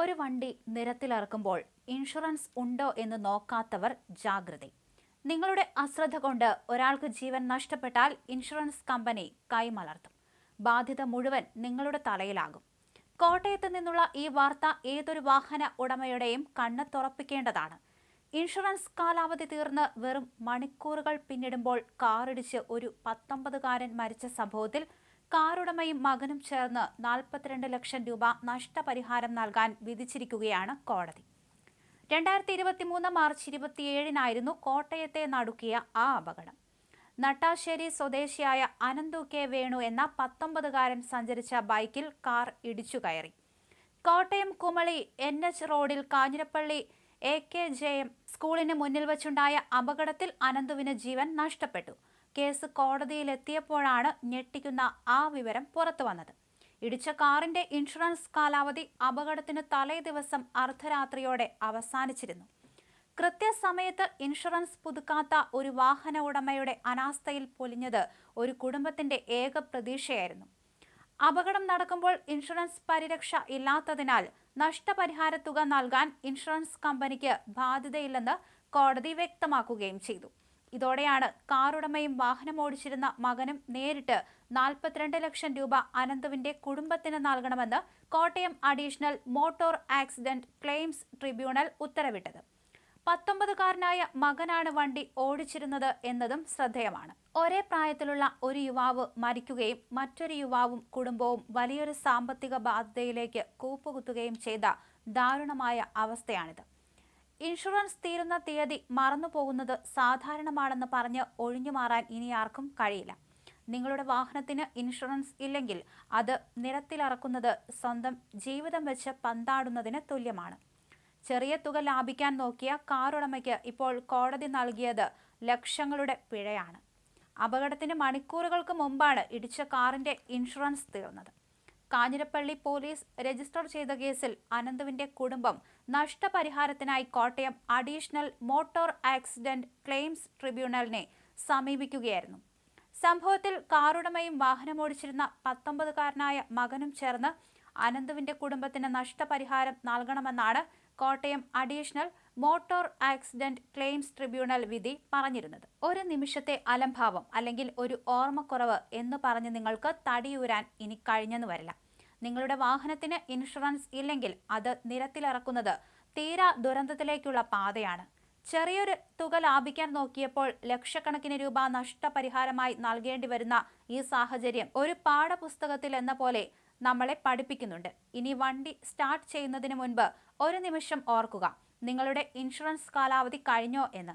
ഒരു വണ്ടി നിരത്തിലിറക്കുമ്പോൾ ഇൻഷുറൻസ് ഉണ്ടോ എന്ന് നോക്കാത്തവർ ജാഗ്രത. നിങ്ങളുടെ അശ്രദ്ധ കൊണ്ട് ഒരാൾക്ക് ജീവൻ നഷ്ടപ്പെട്ടാൽ ഇൻഷുറൻസ് കമ്പനി കൈമലർത്തും. ബാധ്യത മുഴുവൻ നിങ്ങളുടെ തലയിലാകും. കോട്ടയത്ത് നിന്നുള്ള ഈ വാർത്ത ഏതൊരു വാഹന ഉടമയുടെയും കണ്ണ് തുറപ്പിക്കേണ്ടതാണ്. ഇൻഷുറൻസ് കാലാവധി തീർന്ന് വെറും മണിക്കൂറുകൾ പിന്നിടുമ്പോൾ കാറിടിച്ച് ഒരു പത്തൊമ്പതുകാരൻ മരിച്ച സംഭവത്തിൽ കാറുടമയും മകനും ചേർന്ന് നാൽപ്പത്തിരണ്ട് ലക്ഷം രൂപ നഷ്ടപരിഹാരം നൽകാൻ വിധിച്ചിരിക്കുകയാണ് കോടതി. രണ്ടായിരത്തി ഇരുപത്തി മൂന്ന് മാർച്ച് ഇരുപത്തിയേഴിനായിരുന്നു കോട്ടയത്തെ നടുക്കിയ ആ അപകടം. നട്ടാശ്ശേരി സ്വദേശിയായ അനന്തു കെ വേണു എന്ന പത്തൊമ്പതുകാരൻ സഞ്ചരിച്ച ബൈക്കിൽ കാർ ഇടിച്ചു കയറി. കോട്ടയം കുമളി എൻ എച്ച് റോഡിൽ Kanjirappally A K J M സ്കൂളിന് മുന്നിൽ വച്ചുണ്ടായ അപകടത്തിൽ അനന്തുവിന് ജീവൻ നഷ്ടപ്പെട്ടു. കേസ് കോടതിയിലെത്തിയപ്പോഴാണ് ഞെട്ടിക്കുന്ന ആ വിവരം പുറത്തു വന്നത്. ഇടിച്ച കാറിന്റെ ഇൻഷുറൻസ് കാലാവധി അപകടത്തിന് തലേ ദിവസം അർദ്ധരാത്രിയോടെ അവസാനിച്ചിരുന്നു. കൃത്യസമയത്ത് ഇൻഷുറൻസ് പുതുക്കാത്ത ഒരു വാഹന ഉടമയുടെ അനാസ്ഥയിൽ പൊലിഞ്ഞത് ഒരു കുടുംബത്തിന്റെ ഏക പ്രതീക്ഷയായിരുന്നു. അപകടം നടക്കുമ്പോൾ ഇൻഷുറൻസ് പരിരക്ഷ ഇല്ലാത്തതിനാൽ നഷ്ടപരിഹാര തുക നൽകാൻ ഇൻഷുറൻസ് കമ്പനിക്ക് ബാധ്യതയില്ലെന്ന് കോടതി വ്യക്തമാക്കുകയും ചെയ്തു. ഇതോടെയാണ് കാറുടമയും വാഹനമോടിച്ചിരുന്ന മകനും നേരിട്ട് നാൽപ്പത്തിരണ്ട് ലക്ഷം രൂപ അനന്തുവിന്റെ കുടുംബത്തിന് നൽകണമെന്ന് Kottayam additional motor accident claims tribunal ഉത്തരവിട്ടത്. പത്തൊമ്പതുകാരനായ മകനാണ് വണ്ടി ഓടിച്ചിരുന്നത് എന്നതും ശ്രദ്ധേയമാണ്. ഒരേ പ്രായത്തിലുള്ള ഒരു യുവാവ് മരിക്കുകയും മറ്റൊരു യുവാവും കുടുംബവും വലിയൊരു സാമ്പത്തിക ബാധ്യതയിലേക്ക് കൂപ്പുകുത്തുകയും ചെയ്ത ദാരുണമായ അവസ്ഥയാണിത്. ഇൻഷുറൻസ് തീരുന്ന തീയതി മറന്നുപോകുന്നത് സാധാരണമാണെന്ന് പറഞ്ഞ് ഒഴിഞ്ഞു മാറാൻ ഇനി ആർക്കും കഴിയില്ല. നിങ്ങളുടെ വാഹനത്തിന് ഇൻഷുറൻസ് ഇല്ലെങ്കിൽ അത് നിരത്തിലിറക്കുന്നത് സ്വന്തം ജീവിതം വെച്ച് പന്താടുന്നതിന് തുല്യമാണ്. ചെറിയ തുക ലാഭിക്കാൻ നോക്കിയ കാറുടമയ്ക്ക് ഇപ്പോൾ കോടതി നൽകിയത് ലക്ഷങ്ങളുടെ പിഴയാണ്. അപകടത്തിന് മണിക്കൂറുകൾക്ക് മുമ്പാണ് ഇടിച്ച കാറിന്റെ ഇൻഷുറൻസ് തീർന്നത്. കാഞ്ഞിരപ്പള്ളി പോലീസ് രജിസ്റ്റർ ചെയ്ത കേസിൽ അനന്തുവിന്റെ കുടുംബം നഷ്ടപരിഹാരത്തിനായി Kottayam additional motor accident claims ട്രിബ്യൂണലിനെ സമീപിക്കുകയായിരുന്നു. സംഭവത്തിൽ കാറുടമയും വാഹനമോടിച്ചിരുന്ന പത്തൊമ്പതുകാരനായ മകനും ചേർന്ന് അനന്തുവിന്റെ കുടുംബത്തിന് നഷ്ടപരിഹാരം നൽകണമെന്നാണ് Kottayam additional motor accident claims tribunal വിധി പറഞ്ഞിരുന്നത്. ഒരു നിമിഷത്തെ അലംഭാവം അല്ലെങ്കിൽ ഒരു ഓർമ്മക്കുറവ് എന്ന് പറഞ്ഞ് നിങ്ങൾക്ക് തടിയൂരാൻ ഇനി കഴിഞ്ഞെന്ന് വരില്ല. നിങ്ങളുടെ വാഹനത്തിന് ഇൻഷുറൻസ് ഇല്ലെങ്കിൽ അത് നിരത്തിലിറക്കുന്നത് തീരാ ദുരന്തത്തിലേക്കുള്ള പാതയാണ്. ചെറിയൊരു തുക ലാഭിക്കാൻ നോക്കിയപ്പോൾ ലക്ഷക്കണക്കിന് രൂപ നഷ്ടപരിഹാരമായി നൽകേണ്ടി വരുന്ന ഈ സാഹചര്യം ഒരു പാഠപുസ്തകത്തിൽ എന്ന പോലെ നമ്മളെ പഠിപ്പിക്കുന്നുണ്ട്. ഇനി വണ്ടി സ്റ്റാർട്ട് ചെയ്യുന്നതിന് മുൻപ് ഒരു നിമിഷം ഓർക്കുക. നിങ്ങളുടെ ഇൻഷുറൻസ് കാലാവധി കഴിഞ്ഞോ എന്ന്.